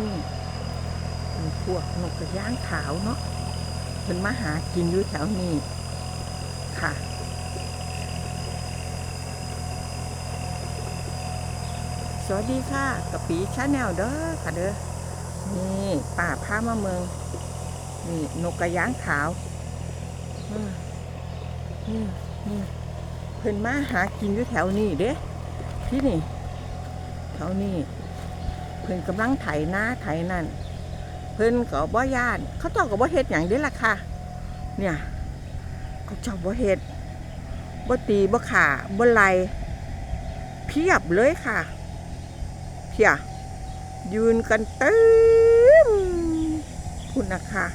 นี่เป็นพวกนกกระย่างขาวเนาะเพิ่นมาหากินอยู่แถวนี้ค่ะสวัสดีค่ะกะปีชาแนลเด้อค่ะเด้อนี่ป่าพามาเมืองนี่นกกระย่างขาวนี่นี่เพิ่นมาหากินอยู่แถวนี้เด้ที่นี่แถวนี้ เพิ่นกำลังไถนาไถนั่นเพิ่นก็บ่ย่านเขาเจ้าก็บ่เฮ็ดหยังเด้ล่ะค่ะ เนี่ยเขาเจ้าบ่เฮ็ดบ่ตีบ่ขาบ่ไลเพียบเลยค่ะเพียยืนกันเต็มคุณนะคะ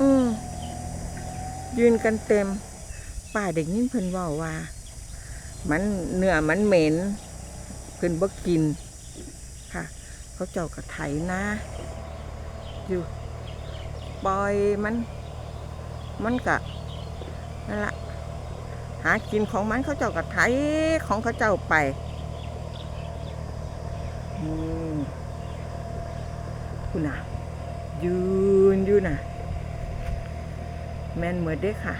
อืมยืนกันเต็ม ป้าเด็กนี่เพิ่นว่าว่า มันเนื้อมันเหม็นเพิ่นบ่กิน ค่ะ เขาเจ้ากระไถนะอยู่ปล่อยมัน มันกะนั่นละหากินของมันเขาเจ้ากระไถของเขาเจ้าไปอืมคุณน่ะ ยืนอยู่น่ะ แมนเหมือนเด้อค่ะ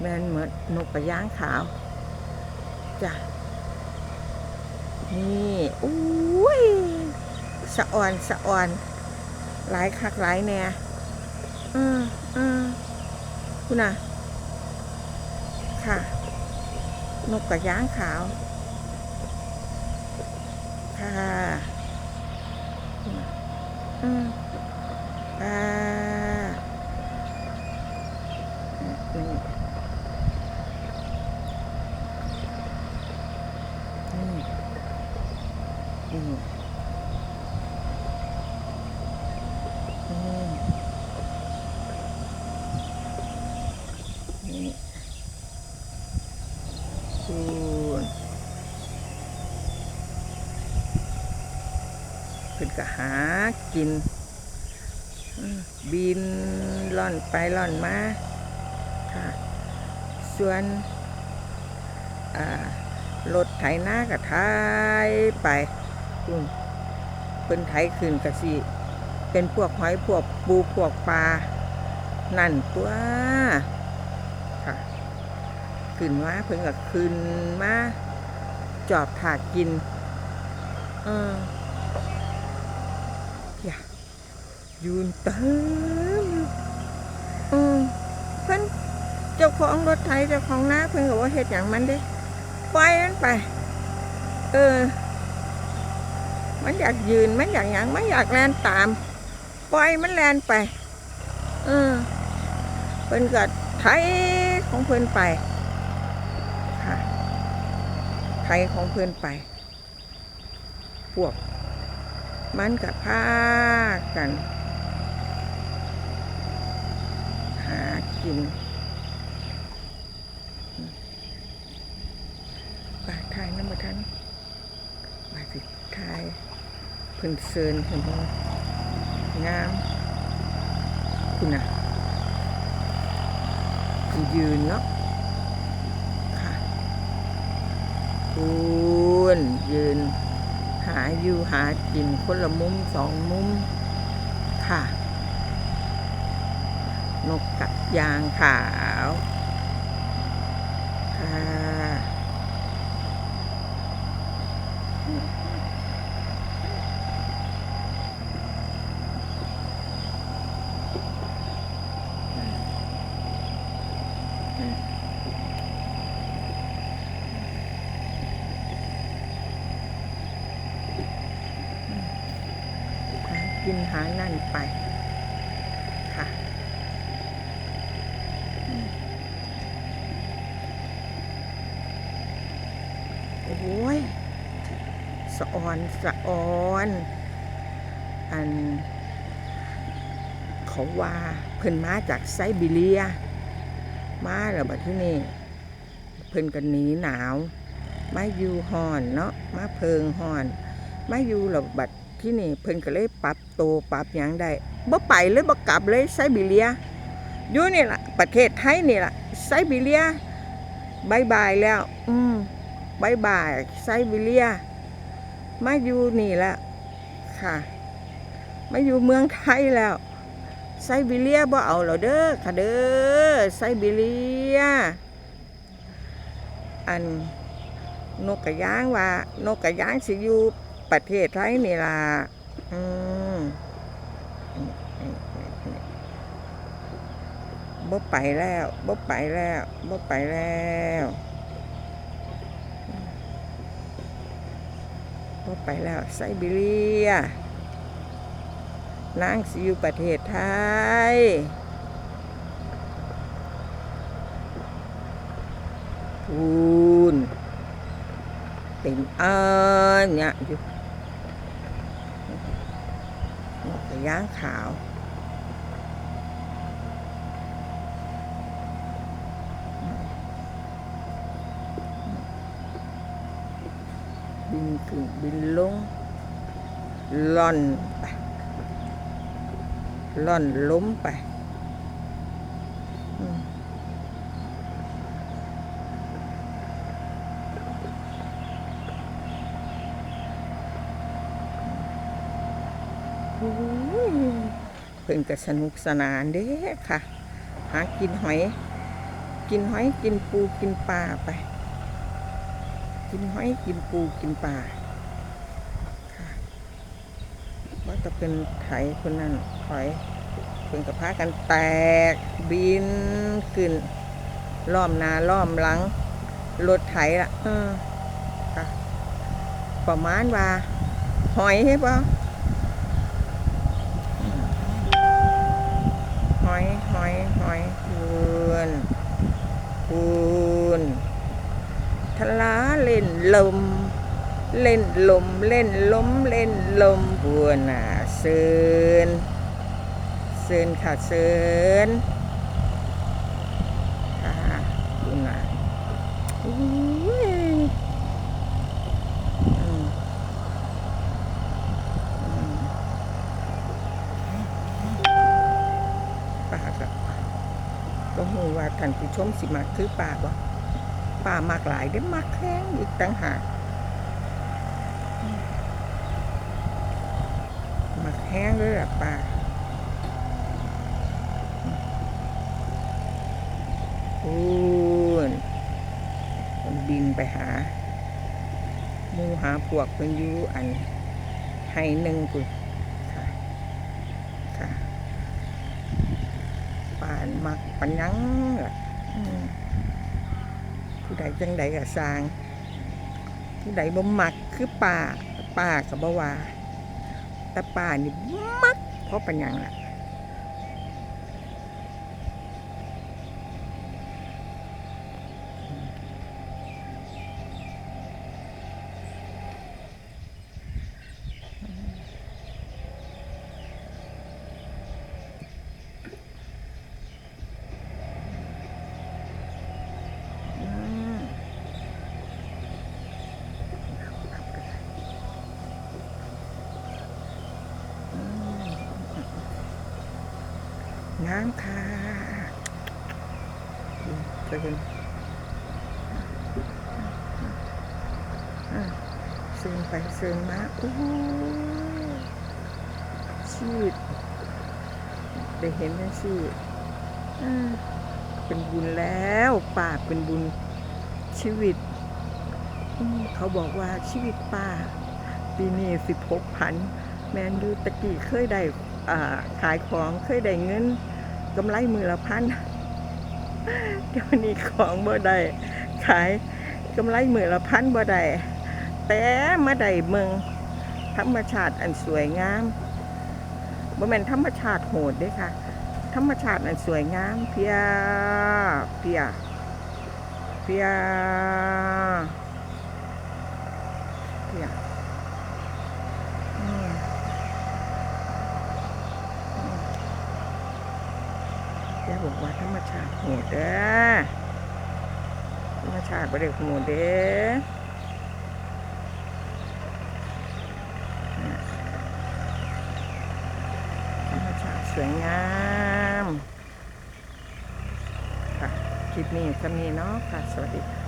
แมนเหมือนนกกระย่างขาวจ้ะ นี่อุ้ยสะอ่อนสะอ่อนหลายคักหลายแน่อืมอืมคุณน่ะ ค่ะ นกกระย่างขาว ค่ะอืมค่ะนี่ นี่นี่คุณเพิ่นก็หากิน บินล่อนไปล่อนมาค่ะ ส่วนอ่ารถไถนาก็ไถไป อืมเป็นไถขึ้นก็สิเป็นพวกหอยพวกปูพวกปลา นั่นตัวค่ะขึ้นมาเพิ่งก็ขึ้นมาจอบถากกินเอออย่ายืนเติมอยู่อืมเพิ่นเจ้าของรถไถเจ้าของนาเพิ่นก็ว่าเฮ็ดอย่างมันเด้ปล่อยมันไป เออ มันอยากยืนมันอยากหยังมันอยากแลนตาม ปล่อยมันแลนไป เออเพิ่นก็ไถของเพิ่นไปค่ะไถของเพิ่นไป พวก มันกับพากัน หากิน ปาทายน้ำมาทันมาสิทายเพิ่นเซินเห็นบ่งามคุณน่ะคุณยืนเนาะค่ะคุณยืน หาอยู่หากินคนละมุมสองมุมค่ะ นกกัดยางขาวค่ะ หา กินหานั่นไปค่ะ โอ้ยสะออนสะออน อัน เขาว่าเพิ่นมาจากไซบีเรีย มาแล้วบัดที่นี่ เพิ่นกันหนีหนาว มาอยู่ห่อนเนาะมาเพิงห่อน มาอยู่แล้วบัด ที่นี่เพิ่นก็เลยปรับโตปรับหยังได้บ่ไปเลยบ่กลับเลยไซบีเรียอยู่นี่ล่ะ ประเทศไทยนี่ล่ะไซบีเรียบายบายแล้ว อืมบายบายไซบีเรียมาอยู่นี่ละค่ะมาอยู่เมืองไทยแล้วไซบีเรียบ่เอาแล้วเด้อค่ะเด้อไซบีเรีย อันนกกระยางว่านกกระยางสิอยู่ ประเทศไทยนี่ล่ะอืมบ่ไปแล้วบ่ไปแล้วบ่ไปแล้วบ่ไปแล้วไซบีเรียนางสิอยู่ประเทศไทยพูนเป็นอันเนี่ยอยู่ นกกระย่างขาว บินขึ้นบินลงล่อนไปล่อนล้มไปอืมโอ้ย เพิ่นก็สนุกสนานเด้ค่ะ หากินหอย กินหอยกินปูกินปลาไป กินหอยกินปูกินปลาค่ะว่าจะเป็นไถคนนั้นถอยเป็นกระพากันแตกบินขึ้นล้อมนาล้อมหลังรถไถละอะประมาณว่า หอยใช่ปะอืมห อยหอยหอยคูนคูนทะลาเล่นลม เล่นลมเล่นลมเล่นลมบัวหนาเซินเซินค่ะเซินค่ะบัวหนาอุ้มอืมป่าก็ก็หู ว่าท่านผู้ชมสิมาคือป่าบ่ป่ามากหลายได้มากแข้งอีกต่างหากมากแห้งเลยล่ะป่าพูนมันบินไปหา มูหาพวกเพิ่นอยู่อันให้หนึ่งปุ่ค่ะ ป่านมักปัญญังล่ะอืมผู้ใดจังใดก็สร้าง ผู้ใดบ่มักคือป่าป่าก็บ่ว่าแต่ป่านี่มักเพราะปัญญังล่ะ น้ำค่ะเตือนซึมไปซึมมาโอ้ชีดได้เห็นไหมชีดอ่าเป็นบุญแล้วป่าเป็นบุญชีวิต เขาบอกว่าชีวิตป่าปีนี้สิบหกพัน แมนดูตะกี้เคยได้ขายของเคยได้เงิน กำไรมือละพันเดี๋ยวนี้ของบ่ได้ขายกำไรมือละพันบ่ได้แต่มาได้เมืองธรรมชาติอันสวยงามบ่แม่นธรรมชาติโหดด้ค่ะ ธรรมชาติอันสวยงามเพียเพียเพียเพียอืมอืม อย่าบอกว่าธรรมชาติโหดเด้อธรรมชาติบ่ได้โหดเด้อธรรมชาติสวยงามค่ะคลิปนี้จะมีเนาะค่ะ สวัสดีค่ะ